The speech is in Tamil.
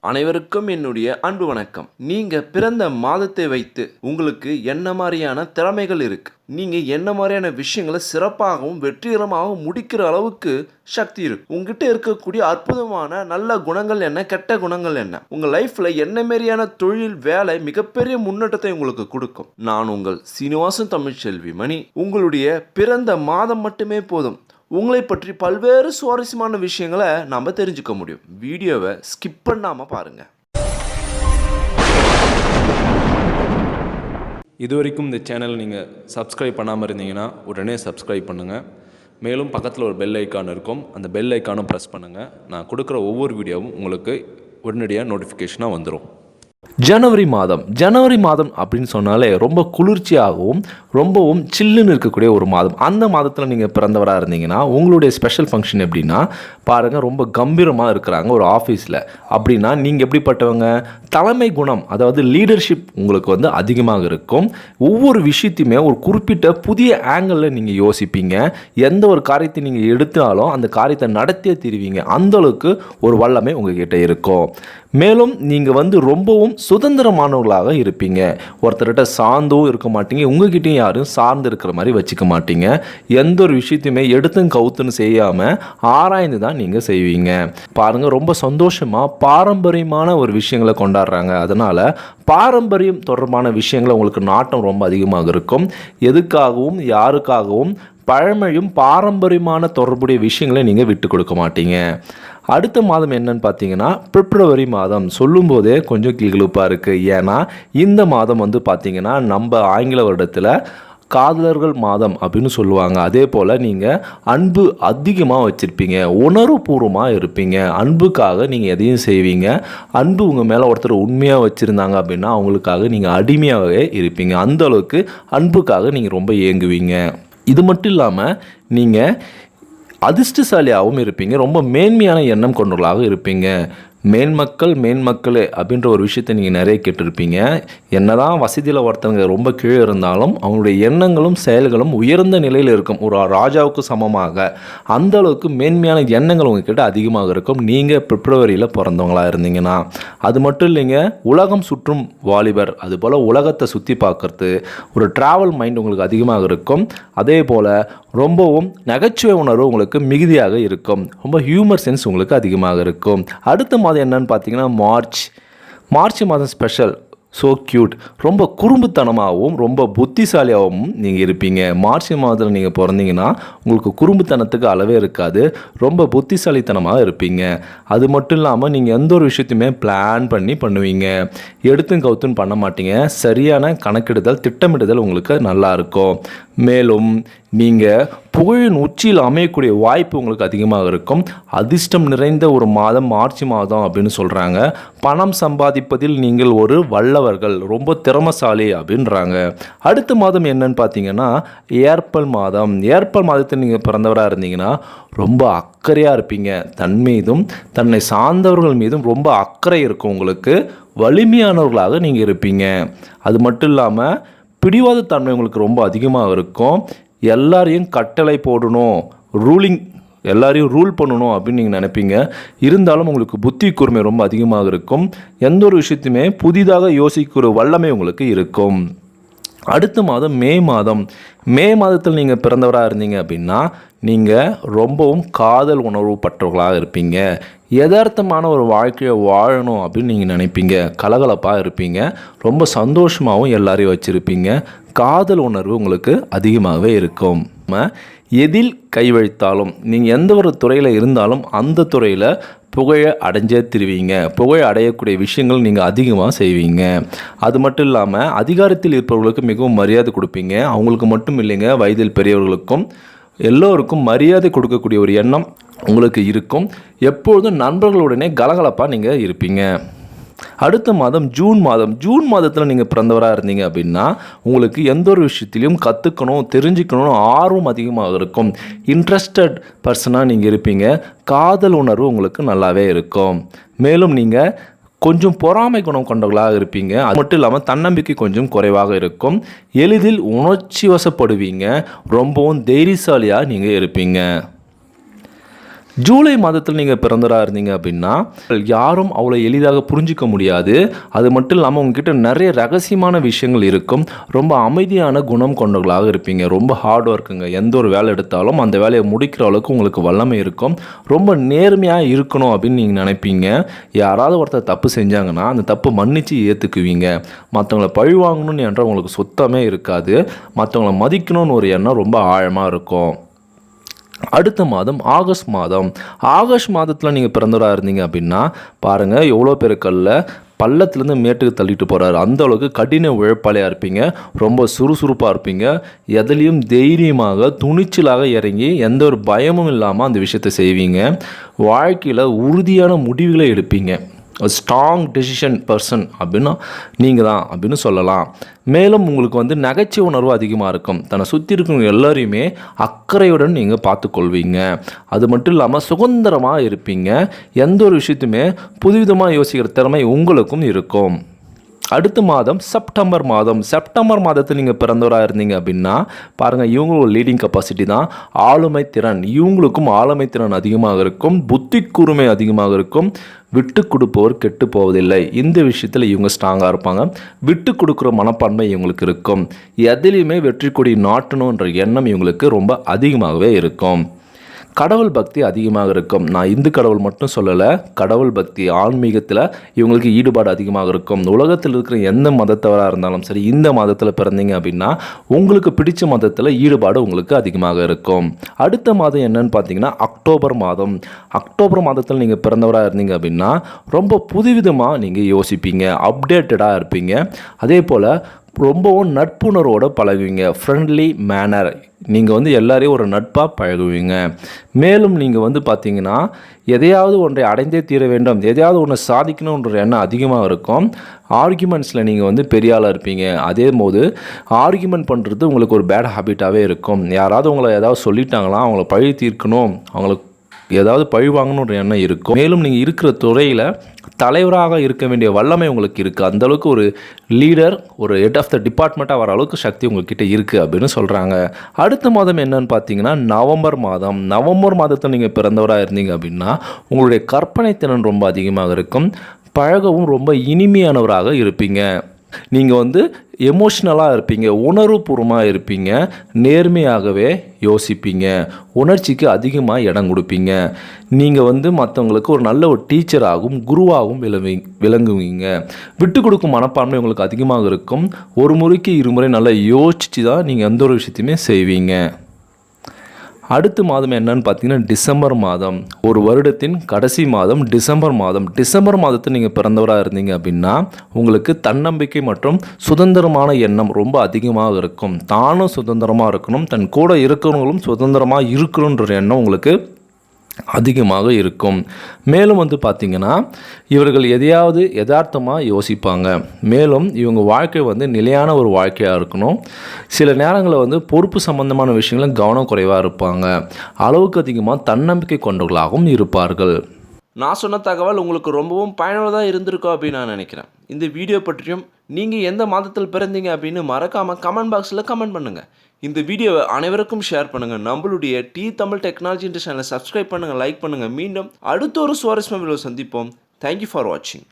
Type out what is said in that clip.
அனைவருக்கும் என்னுடைய அன்பு வணக்கம். நீங்க பிறந்த மாதத்தை வைத்து உங்களுக்கு என்ன மாதிரியான திறமைகள் இருக்கு? நீங்க என்ன மாதிரியான விஷயங்களை சிறப்பாகவும் வெற்றிகரமாகவும் முடிக்கிற அளவுக்கு சக்தி இருக்கு. உங்ககிட்ட இருக்கக்கூடிய அற்புதமான நல்ல குணங்கள் என்ன? கெட்ட குணங்கள் என்ன? உங்க லைஃப்ல என்ன மாதிரியான தொழில் வேலை மிகப்பெரிய முன்னேற்றத்தை உங்களுக்கு கொடுக்கும். நான் உங்கள் சீனிவாசன் தமிழ்ச்செல்வி மணி. உங்களுடைய பிறந்த மாதம் மட்டுமே போதும். உங்களை பற்றி பல்வேறு சுவாரஸ்யமான விஷயங்களை நம்ம தெரிஞ்சுக்க முடியும். வீடியோவை ஸ்கிப் பண்ணாமல் பாருங்கள் இது வரைக்கும் இந்த சேனலை நீங்கள் சப்ஸ்கிரைப் பண்ணாமல் இருந்தீங்கன்னா உடனே சப்ஸ்கிரைப் பண்ணுங்கள் மேலும் பக்கத்தில் ஒரு பெல் ஐக்கான் இருக்கும். அந்த பெல் ஐக்கானும் ப்ரெஸ் பண்ணுங்கள் நான் கொடுக்குற ஒவ்வொரு வீடியோவும் உங்களுக்கு உடனடியாக நோட்டிஃபிகேஷனாக வந்துடும் ஜனவரி மாதம் ஜனவரி மாதம் அப்படின்னு சொன்னாலே ரொம்ப குளிர்ச்சியாகவும் ரொம்பவும் சில்லுன்னு இருக்கக்கூடிய ஒரு மாதம். அந்த மாதத்தில் நீங்கள் பிறந்தவராக இருந்தீங்கன்னா உங்களுடைய ஸ்பெஷல் ஃபங்க்ஷன் எப்படின்னா பாருங்கள் ரொம்ப கம்பீரமாக இருக்கிறாங்க ஒரு ஆஃபீஸில் அப்படின்னா நீங்கள் எப்படிப்பட்டவங்க? தலைமை குணம் அதாவது லீடர்ஷிப் உங்களுக்கு வந்து அதிகமாக இருக்கும். ஒவ்வொரு விஷயத்தையுமே ஒரு குறிப்பிட்ட புதிய ஆங்கிளில் நீங்கள் யோசிப்பீங்க. எந்த ஒரு காரியத்தை நீங்கள் எடுத்தாலும் அந்த காரியத்தை நடத்தியே தீருவீங்க. அந்த அளவுக்கு ஒரு வல்லமை உங்ககிட்ட இருக்கும். மேலும் நீங்கள் வந்து ரொம்பவும் சுதந்திரமானவர்களாக இருப்பீங்க. ஒருத்தர்கிட்ட சார்ந்தும் இருக்க மாட்டீங்க. உங்ககிட்டயும் யாரும் சார்ந்து இருக்கிற மாதிரி வச்சுக்க மாட்டீங்க. எந்த ஒரு விஷயத்தையுமே எடுத்தும் கவுத்துன்னு செய்யாமல் ஆராய்ந்து தான் நீங்கள் செய்வீங்க. பாருங்கள் ரொம்ப சந்தோஷமாக பாரம்பரியமான ஒரு விஷயங்களை கொண்டாடுறாங்க. அதனால் பாரம்பரியம் தொடர்பான விஷயங்களை உங்களுக்கு நாட்டம் ரொம்ப அதிகமாக இருக்கும். எதுக்காகவும் யாருக்காகவும் பழமையும் பாரம்பரியமான தொடர்புடைய விஷயங்களை நீங்கள் விட்டு கொடுக்க மாட்டீங்க. அடுத்த மாதம் என்னன்னு பார்த்தீங்கன்னா பிப்ரவரி மாதம் சொல்லும்போதே கொஞ்சம் கிளுகிழுப்பாக இருக்குது ஏன்னா இந்த மாதம் வந்து பார்த்திங்கன்னா நம்ம ஆங்கில வருடத்தில் காதலர்கள் மாதம் அப்படின்னு சொல்லுவாங்க. அதே போல் நீங்கள் அன்பு அதிகமாக வச்சுருப்பீங்க. உணர்வுபூர்வமாக இருப்பீங்க. அன்புக்காக நீங்கள் எதையும் செய்வீங்க. அன்பு உங்கள் மேலே ஒருத்தர் உண்மையாக வச்சுருந்தாங்க அப்படின்னா அவங்களுக்காக நீங்கள் அடிமையாகவே இருப்பீங்க. அந்த அளவுக்கு அன்புக்காக நீங்கள் ரொம்ப ஏங்குவீங்க இது மட்டும் இல்லாமல் நீங்கள் அதிர்ஷ்டசாலியாகவும் இருப்பீங்க. ரொம்ப மேன்மையான எண்ணம் கொண்டவர்களாக இருப்பீங்க. மேன்மக்கள் மேன்மக்களே அப்படின்ற ஒரு விஷயத்தை நீங்கள் நிறைய கேட்டிருப்பீங்க. என்னதான் வசதியில் ஒருத்தவங்க ரொம்ப கீழே இருந்தாலும் அவங்களுடைய எண்ணங்களும் செயல்களும் உயர்ந்த நிலையில் இருக்கும். ஒரு ராஜாவுக்கு சமமாக அந்த அளவுக்கு மேன்மையான எண்ணங்கள் உங்ககிட்ட அதிகமாக இருக்கும். நீங்கள் பிப்ரவரியில் பிறந்தவங்களா இருந்தீங்கன்னா அது மட்டும் இல்லைங்க உலகம் சுற்றும் வாலிபர். அதுபோல் உலகத்தை சுற்றி பார்க்குறது ஒரு ட்ராவல் மைண்ட் உங்களுக்கு அதிகமாக இருக்கும். அதே போல் ரொம்பவும் நகைச்சுவை உணர்வு உங்களுக்கு மிகுதியாக இருக்கும். ரொம்ப ஹியூமர் சென்ஸ் உங்களுக்கு அதிகமாக இருக்கும். அடுத்த மாதம் என்னன்னு பார்த்தீங்கன்னா மார்ச். மார்ச் மாதம் ஸ்பெஷல் ஸோ க்யூட் ரொம்ப குறும்புத்தனமாகவும் ரொம்ப புத்திசாலியாகவும் நீங்கள் இருப்பீங்க. மார்ச் மாதத்தில் நீங்கள் பிறந்தீங்கன்னா உங்களுக்கு குறும்புத்தனத்துக்கு அளவே இருக்காது. ரொம்ப புத்திசாலித்தனமாக இருப்பீங்க. அது மட்டும் இல்லாமல் நீங்கள் எந்த ஒரு விஷயத்தையுமே பிளான் பண்ணி பண்ணுவீங்க. எடுத்தும் கவுத்துன்னு பண்ண மாட்டீங்க. சரியான கணக்கெடுதல் திட்டமிடுதல் உங்களுக்கு நல்லா இருக்கும். மேலும் நீங்கள் புகழின் உச்சியில் அமையக்கூடிய வாய்ப்பு உங்களுக்கு அதிகமாக இருக்கும். அதிர்ஷ்டம் நிறைந்த ஒரு மாதம் மார்ச் மாதம் அப்படின்னு சொல்கிறாங்க பணம் சம்பாதிப்பதில் நீங்கள் ஒரு வல்லவர்கள் ரொம்ப திறமசாலி அப்படின்றாங்க. அடுத்த மாதம் என்னன்னு பார்த்தீங்கன்னா ஏர்பல் மாதம். ஏற்பல் மாதத்தில் நீங்கள் பிறந்தவராக இருந்தீங்கன்னா ரொம்ப அக்கறையாக இருப்பீங்க. தன் மீதும் தன்னை சார்ந்தவர்கள் மீதும் ரொம்ப அக்கறை இருக்கும் உங்களுக்கு. வலிமையானவர்களாக நீங்கள் இருப்பீங்க. அது மட்டும் இல்லாமல் பிடிவாத தன்மை உங்களுக்கு ரொம்ப அதிகமாக இருக்கும். எல்லாரையும் கட்டளை போடணும் ரூலிங் எல்லாரையும் ரூல் பண்ணணும் அப்படின்னு நீங்கள் நினைப்பீங்க. இருந்தாலும் உங்களுக்கு புத்தி கூர்மை ரொம்ப அதிகமாக இருக்கும். எந்த ஒரு விஷயத்தையுமே புதிதாக யோசிக்கிற வல்லமை உங்களுக்கு இருக்கும். அடுத்த மாதம் மே மாதம் மே மாதத்தில் நீங்கள் பிறந்தவராக இருந்தீங்க அப்படின்னா நீங்கள் ரொம்பவும் காதல் உணர்வு பற்றவர்களாக இருப்பீங்க. யதார்த்தமான ஒரு வாழ்க்கையை வாழணும் அப்படின்னு நீங்கள் நினைப்பீங்க. கலகலப்பாக இருப்பீங்க. ரொம்ப சந்தோஷமாகவும் எல்லாரையும் வச்சுருப்பீங்க. காதல் உணர்வு உங்களுக்கு அதிகமாகவே இருக்கும். எதில் கை வைத்தாலும் நீங்கள் எந்த ஒரு துறையில் இருந்தாலும் அந்த துறையில் புகழ அடைஞ்சே திருவீங்க. புகழ அடையக்கூடிய விஷயங்கள் நீங்கள் அதிகமாக செய்வீங்க. அது மட்டும் இல்லாமல் அதிகாரத்தில் இருப்பவர்களுக்கு மிகவும் மரியாதை கொடுப்பீங்க. அவங்களுக்கு மட்டும் இல்லைங்க வயதில் பெரியவர்களுக்கும் எல்லோருக்கும் மரியாதை கொடுக்கக்கூடிய ஒரு எண்ணம் உங்களுக்கு இருக்கும். எப்பொழுதும் நண்பர்களுடனே கலகலப்பாக நீங்கள் இருப்பீங்க. அடுத்த மாதம் ஜூன் மாதம் ஜூன் மாதத்தில் நீங்கள் பிறந்தவராக இருந்தீங்க அப்படின்னா உங்களுக்கு எந்த ஒரு விஷயத்திலையும் கற்றுக்கணும் தெரிஞ்சுக்கணும் ஆர்வம் அதிகமாக இருக்கும். இன்ட்ரெஸ்டட் பர்சனாக நீங்கள் இருப்பீங்க. காதல் உணர்வு உங்களுக்கு நல்லாவே இருக்கும். மேலும் நீங்கள் கொஞ்சம் பொறாமை குணம் கொண்டவர்களாக இருப்பீங்க. அது மட்டும் இல்லாமல் தன்னம்பிக்கை கொஞ்சம் குறைவாக இருக்கும். எளிதில் உணர்ச்சி வசப்படுவீங்க. ரொம்பவும் தைரியசாலியாக நீங்கள் இருப்பீங்க. ஜூலை மாதத்தில் நீங்கள் பிறந்தராக இருந்தீங்க அப்படின்னா யாரும் அவ்வளோ எளிதாக புரிஞ்சிக்க முடியாது. அது மட்டும் இல்லாமல் உங்ககிட்ட நிறைய ரகசியமான விஷயங்கள் இருக்கும். ரொம்ப அமைதியான குணம் கொண்டவர்களாக இருப்பீங்க. ரொம்ப ஹார்ட் ஒர்க்குங்க எந்த ஒரு வேலை எடுத்தாலும் அந்த வேலையை முடிக்கிற அளவுக்கு உங்களுக்கு வல்லமை இருக்கும். ரொம்ப நேர்மையாக இருக்கணும் அப்படின்னு நீங்கள் நினைப்பீங்க. யாராவது ஒருத்தர் தப்பு செஞ்சாங்கன்னா அந்த தப்பு மன்னித்து ஏற்றுக்குவீங்க மற்றவங்கள பழி வாங்கணும்னு என்ற உங்களுக்கு சுத்தமே இருக்காது. மற்றவங்கள மதிக்கணும்னு ஒரு எண்ணம் ரொம்ப ஆழமாக இருக்கும். அடுத்த மாதம் ஆகஸ்ட் மாதம். ஆகஸ்ட் மாதத்தில் நீங்கள் பிறந்தவராக இருந்தீங்க அப்படின்னா பாருங்கள் எவ்வளோ பேருக்கல்ல பள்ளத்துலேருந்து மேட்டுக்கு தள்ளிட்டு போகிறாரு அந்த அளவுக்கு கடின உழைப்பாளியாக இருப்பீங்க. ரொம்ப சுறுசுறுப்பாக இருப்பீங்க. எதுலேயும் தைரியமாக துணிச்சலாக இறங்கி எந்த ஒரு பயமும் இல்லாமல் அந்த விஷயத்தை செய்வீங்க. வாழ்க்கையில் உறுதியான முடிவுகளை எடுப்பீங்க. ஸ்ட்ராங் டெசிஷன் பர்சன் அப்படின்னா நீங்கள் தான் அப்படின்னு சொல்லலாம். மேலும் உங்களுக்கு வந்து நகைச்சுவை உணர்வு அதிகமாக இருக்கும். தன்னை சுற்றி இருக்கிறவங்க எல்லாரையுமே அக்கறையுடன் நீங்கள் பார்த்துக்கொள்வீங்க. அது மட்டும் இல்லாமல் சுதந்திரமாக இருப்பீங்க. எந்த ஒரு விஷயத்தையுமே புதுவிதமாக யோசிக்கிற திறமை உங்களுக்கும் இருக்கும். அடுத்த மாதம் செப்டம்பர் மாதம். செப்டம்பர் மாதத்தில் நீங்கள் பிறந்தவராக இருந்தீங்க அப்படின்னா பாருங்கள் இவங்களோட லீடிங் கெப்பாசிட்டி தான். ஆளுமை திறன் இவங்களுக்கும் ஆளுமை திறன் அதிகமாக இருக்கும். புத்தி கூர்மை அதிகமாக இருக்கும். விட்டு கொடுப்பவர் கெட்டு போவதில்லை இந்த விஷயத்தில் இவங்க ஸ்ட்ராங்காக இருப்பாங்க. விட்டு கொடுக்குற மனப்பான்மை இவங்களுக்கு இருக்கும். எதிலையுமே வெற்றி கொடி நாட்டணுன்ற எண்ணம் இவங்களுக்கு ரொம்ப அதிகமாகவே இருக்கும். கடவுள் பக்தி அதிகமாக இருக்கும். நான் இந்து கடவுள் மட்டும் சொல்லலை கடவுள் பக்தி ஆன்மீகத்தில் இவங்களுக்கு ஈடுபாடு அதிகமாக இருக்கும். உலகத்தில் இருக்கிற எந்த மதத்தவராக இருந்தாலும் சரி இந்த மதத்தில் பிறந்தீங்க அப்படின்னா உங்களுக்கு பிடிச்ச மதத்தில் ஈடுபாடு உங்களுக்கு அதிகமாக இருக்கும். அடுத்த மாதம் என்னன்னு பார்த்தீங்கன்னா அக்டோபர் மாதம். அக்டோபர் மாதத்தில் நீங்கள் பிறந்தவராக இருந்தீங்க அப்படின்னா ரொம்ப புதுவிதமாக நீங்கள் யோசிப்பீங்க அப்டேட்டடாக இருப்பீங்க. அதே போல் ரொம்பவும் நட்புணர்வோடு பழகுவீங்க. ஃப்ரெண்ட்லி மேனர் நீங்கள் வந்து எல்லாரையும் ஒரு நட்பாக பழகுவீங்க. மேலும் நீங்கள் வந்து பார்த்தீங்கன்னா எதையாவது ஒன்றை அடைந்தே தீர வேண்டும். எதையாவது ஒன்று சாதிக்கணுன்ற எண்ணம் அதிகமாக இருக்கும். ஆர்குமெண்ட்ஸில் நீங்கள் வந்து பெரிய ஆளாக இருப்பீங்க. அதே போது ஆர்குமெண்ட் பண்ணுறது உங்களுக்கு ஒரு பேட் ஹேபிட்டாகவே இருக்கும். யாராவது உங்களை ஏதாவது சொல்லிட்டாங்களா அவங்கள பழி தீர்க்கணும். அவங்களுக்கு ஏதாவது பழி வாங்கணுன்ற எண்ணம் இருக்கும். மேலும் நீங்கள் இருக்கிற துறையில் தலைவராக இருக்க வேண்டிய வல்லமை உங்களுக்கு இருக்குது அந்தளவுக்கு ஒரு லீடர் ஒரு ஹெட் ஆஃப் த டிபார்ட்மெண்ட்டாக வர அளவுக்கு சக்தி உங்கள்கிட்ட இருக்குது அப்படின்னு சொல்கிறாங்க அடுத்த மாதம் என்னன்னு பார்த்தீங்கன்னா நவம்பர் மாதம். நவம்பர் மாதத்தில் நீங்கள் பிறந்தவராக இருந்தீங்க அப்படின்னா உங்களுடைய கற்பனை திறன் ரொம்ப அதிகமாக இருக்கும். பழகவும் ரொம்ப இனிமையானவராக இருப்பீங்க. நீங்கள் வந்து எமோஷ்னலாக இருப்பீங்க உணர்வுபூர்வமாக இருப்பீங்க நேர்மையாகவே யோசிப்பீங்க உணர்ச்சிக்கு அதிகமாக இடம் கொடுப்பீங்க. நீங்கள் வந்து மற்றவங்களுக்கு ஒரு நல்ல ஒரு டீச்சராகவும் குருவாகவும் விளவி விளங்குவீங்க. விட்டு கொடுக்கும் மனப்பான்மை உங்களுக்கு அதிகமாக இருக்கும். ஒரு முறைக்கு இருமுறை நல்லா யோசித்து தான் நீங்கள் எந்த ஒரு விஷயத்தையுமே செய்வீங்க. அடுத்த மாதம் என்னன்னு பார்த்தீங்கன்னா டிசம்பர் மாதம். ஒரு வருடத்தின் கடைசி மாதம் டிசம்பர் மாதம். டிசம்பர் மாதத்தில் நீங்கள் பிறந்தவராக இருந்தீங்க அப்படின்னா உங்களுக்கு தன்னம்பிக்கை மற்றும் சுதந்திரமான எண்ணம் ரொம்ப அதிகமாக இருக்கும். தானும் சுதந்திரமாக இருக்கணும். தன் கூட இருக்கிறவங்களும் சுதந்திரமாக இருக்கணுன்ற எண்ணம் உங்களுக்கு அதிகமாக இருக்கும். மேலும் வந்து பார்த்திங்கன்னா இவர்கள் எதையாவது யதார்த்தமாக யோசிப்பாங்க. மேலும் இவங்க வாழ்க்கை வந்து நிலையான ஒரு வாழ்க்கையாக இருக்கணும். சில நேரங்களில் வந்து பொறுப்பு சம்பந்தமான விஷயங்களும் கவனம் குறைவாக இருப்பாங்க. அளவுக்கு அதிகமாக தன்னம்பிக்கை கொண்டவர்களாகவும் இருப்பார்கள். நான் சொன்ன தகவல் உங்களுக்கு ரொம்பவும் பயனுள்ளதாக இருந்திருக்கும் அப்படின்னு நான் நினைக்கிறேன். இந்த வீடியோ பற்றியும் நீங்கள் எந்த மாதத்தில் பிறந்தீங்க அப்படின்னு மறக்காமல் கமெண்ட் பாக்ஸில் கமெண்ட் பண்ணுங்கள் இந்த வீடியோவை அனைவருக்கும் ஷேர் பண்ணுங்கள் நம்மளுடைய டி தமிழ் டெக்னாலஜி சேனலை சப்ஸ்கிரைப் பண்ணுங்கள் லைக் பண்ணுங்கள் மீண்டும் அடுத்த ஒரு சுவாரஸ்யமாக சந்திப்போம். தேங்க்யூ ஃபார் வாட்சிங்